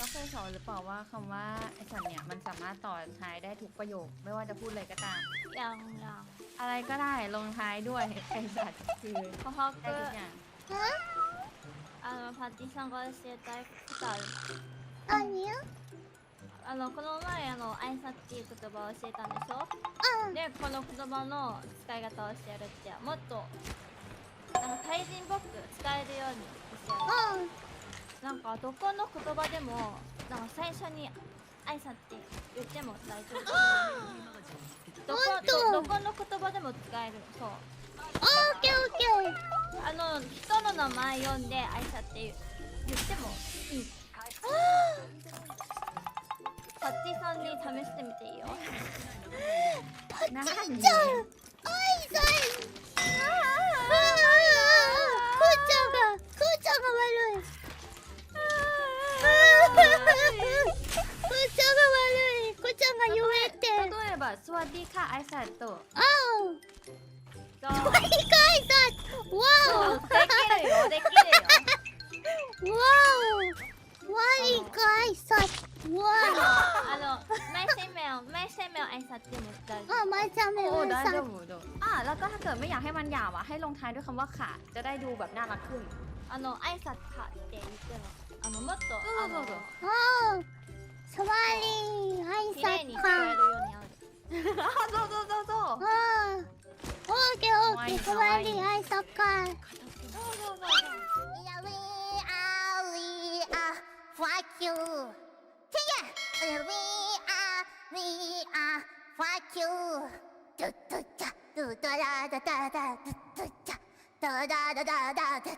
ก็เคยสอนหรือเปล่าว่าคำว่าไอสัตว์เนี่ยมันสามารถต่อท้ายได้ทุกประโยคไม่ว่าจะพูดอะไรก็ตามยังยังอะไรก็ได้ลงท้ายด้วยไอสัตว์คือพ่อพ่อได้ก็ทุกอย่างก็เสียใจตえนいことある何あのこの前あの挨拶っていう言葉を教えたんでしょうんでこの言葉の使い方を教えるってもっとなんか対人ボック使えるように教えるうんなんかどこの言葉でもなんか最初に挨拶って言っても大丈夫どこどこの言葉でも使えるそうオッケーオッケーあの人の名前読んで挨拶って言ってもいいパッチさんに試してみていいよパッチちゃん挨拶สวัสดีค่ะไอสซาโตะอ้าวก็ไม่เคยสัตว์ว้าวเด็กเก๋เเด็กเก๋เว้าวว่าอีกไอสัตว์ว้าวอあのไม่ใช่แมวไม่ใช่แมวไอสัตว์เดมุสเตอร์ก็มาจำเป็นโอ้ได้สัตดวว์หมูดีอ่ะแล้วก็ถ้าเกิดไม่อยากให้มันหยาบอ่ะให้ลงท้ายด้วยคำว่าขาจะได้ดูแบบน่ารักขึ้นあの挨拶かって言ってもあのもっとあのอ้าวそうそうそうそううんオーケーオーケー隣に入っかそうそうそうそうやウィーアーウィーアーファィアーウィーアーファッキュードドチャドゥラダダダドドチャドゥダダダダ